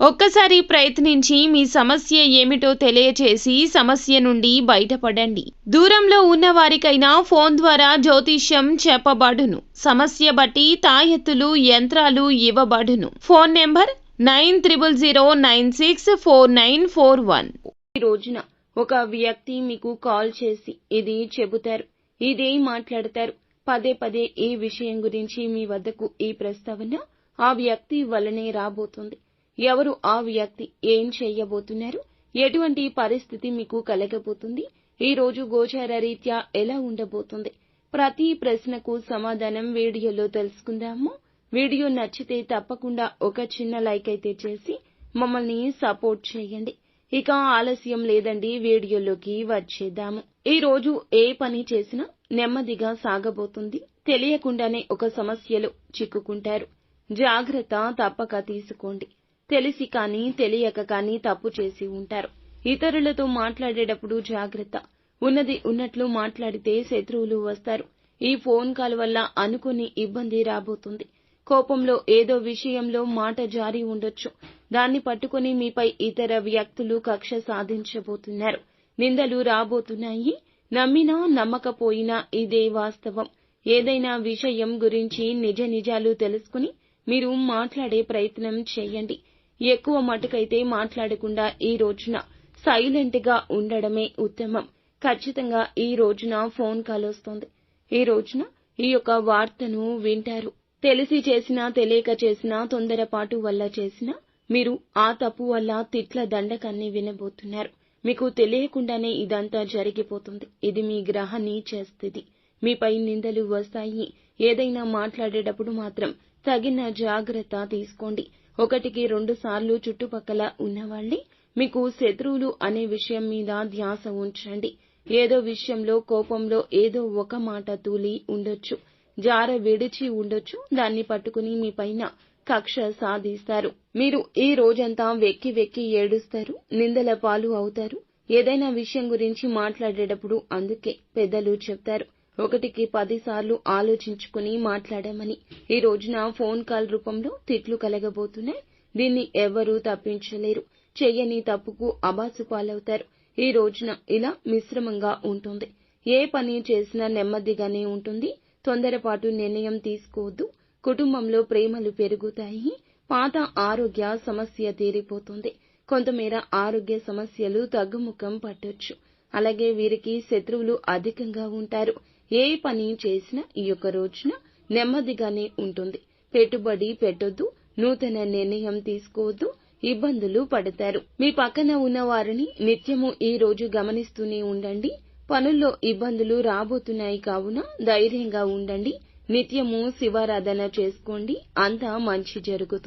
ఒక్కసారి ప్రయత్నించి మీ సమస్య ఏమిటో తెలియచేసి సమస్య నుండి బయటపడండి. దూరంలో ఉన్న వారికైనా ఫోన్ ద్వారా జ్యోతిష్యం చెప్పబడును. సమస్య బట్టి తాయెత్తులు యంత్రాలు ఇవ్వబడును. Phone number nine triple zero nine six four nine four one. ఈ రోజున ఒక వ్యక్తి మీకు కాల్ చేసి ఇది చెబుతారు ఇదే మాట్లాడతారు. పదే పదే ఈ విషయం గురించి మీ వద్దకు ఈ ప్రస్తావన ఆ వ్యక్తి వల్లనే రాబోతుంది. ఎవరు ఆ వ్యక్తి ఏం చేయబోతున్నారు? ఎటువంటి పరిస్థితి మీకు కలగబోతుంది? ఈ రోజు గోచార రీత్యా ఎలా ఉండబోతుంది? ప్రతి ప్రశ్నకు సమాధానం వీడియోలో తెలుసుకుందాము. వీడియో నచ్చితే తప్పకుండా ఒక చిన్న లైక్ అయితే చేసి మమ్మల్ని సపోర్ట్ చేయండి. ఇక ఆలస్యం లేదండి వీడియోలోకి వచ్చేద్దాము. ఈ రోజు ఏ పని చేసినా నెమ్మదిగా సాగబోతుంది. తెలియకుండానే ఒక సమస్యలో చిక్కుకుంటారు. జాగ్రత్త తప్పక తీసుకోండి. తెలిసి కానీ తెలియక కానీ తప్పు చేసి ఉంటారు. ఇతరులతో మాట్లాడేటప్పుడు జాగ్రత్త. ఉన్నది ఉన్నట్లు మాట్లాడితే శత్రువులు వస్తారు. ఈ ఫోన్ కాల్ వల్ల అనుకుని ఇబ్బంది రాబోతుంది. కోపంలో ఏదో విషయంలో మాట జారి ఉండొచ్చు. దాన్ని పట్టుకుని మీపై ఇతర వ్యక్తులు కక్ష సాధించబోతున్నారు. నిందలు రాబోతున్నాయి. నమ్మినా నమ్మకపోయినా ఇదే వాస్తవం. ఏదైనా విషయం గురించి నిజ నిజాలు తెలుసుకుని మీరు మాట్లాడే ప్రయత్నం చేయండి. ఎక్కువ మటుకైతే మాట్లాడకుండా ఈ రోజున సైలెంట్గా ఉండడమే ఉత్తమం. ఖచ్చితంగా ఈ రోజున ఫోన్ కాల్ వస్తుంది. ఈ రోజున ఈ యొక్క వార్తను వింటారు. తెలిసి చేసినా తెలియక చేసినా తొందరపాటు వల్ల చేసినా మీరు ఆ తప్పు వల్ల తిట్ల దండకాన్ని వినబోతున్నారు. మీకు తెలియకుండానే ఇదంతా జరిగిపోతుంది. ఇది మీ గ్రహ నీచస్థితి మీపై నిందలు వస్తాయి. ఏదైనా మాట్లాడేటప్పుడు మాత్రం తగిన జాగ్రత్త తీసుకోండి. ఒకటికి రెండు సార్లు చుట్టుపక్కల ఉన్నవాళ్ళే మీకు శత్రువులు అనే విషయం మీద ధ్యాస ఉంచండి. ఏదో విషయంలో కోపంలో ఏదో ఒక మాట తూలి ఉండొచ్చు. జార విడిచి ఉండొచ్చు. దాన్ని పట్టుకుని మీ పైన కక్ష సాధిస్తారు. మీరు ఈ రోజంతా వెక్కి వెక్కి ఏడుస్తారు. నిందల పాలు అవుతారు. ఏదైనా విషయం గురించి మాట్లాడేటప్పుడు అందుకే పెద్దలు చెప్తారు. ఒకటికి పదిసార్లు ఆలోచించుకుని మాట్లాడామని. ఈ రోజున ఫోన్ కాల్ రూపంలో తిట్లు కలగబోతున్నాయి. దీన్ని ఎవరూ తప్పించలేరు. చెయ్యని తప్పుకు అబాసు పాలవుతారు. ఈ రోజున ఇలా మిశ్రమంగా ఉంటుంది. ఏ పని చేసినా నెమ్మదిగానే ఉంటుంది. తొందరపాటు నిర్ణయం తీసుకోవద్దు. కుటుంబంలో ప్రేమలు పెరుగుతాయి. పాత ఆరోగ్య సమస్య తీరిపోతుంది. కొంతమేర ఆరోగ్య సమస్యలు తగ్గుముఖం పట్టొచ్చు. అలాగే వీరికి శత్రువులు అధికంగా ఉంటారు. ఏ పని చేసినా ఈ యొక్క రోజున నెమ్మదిగానే ఉంటుంది. పెట్టుబడి పెట్టొద్దు నూతన నిర్ణయం తీసుకోవద్దు ఇబ్బందులు పడతారు. మీ పక్కన ఉన్న వారిని నిత్యము ఈ రోజు గమనిస్తూనే ఉండండి. పనుల్లో ఇబ్బందులు రాబోతున్నాయి కావున ధైర్యంగా ఉండండి. నిత్యము శివారాధన చేసుకోండి. అంతా మంచి జరుగుతుంది.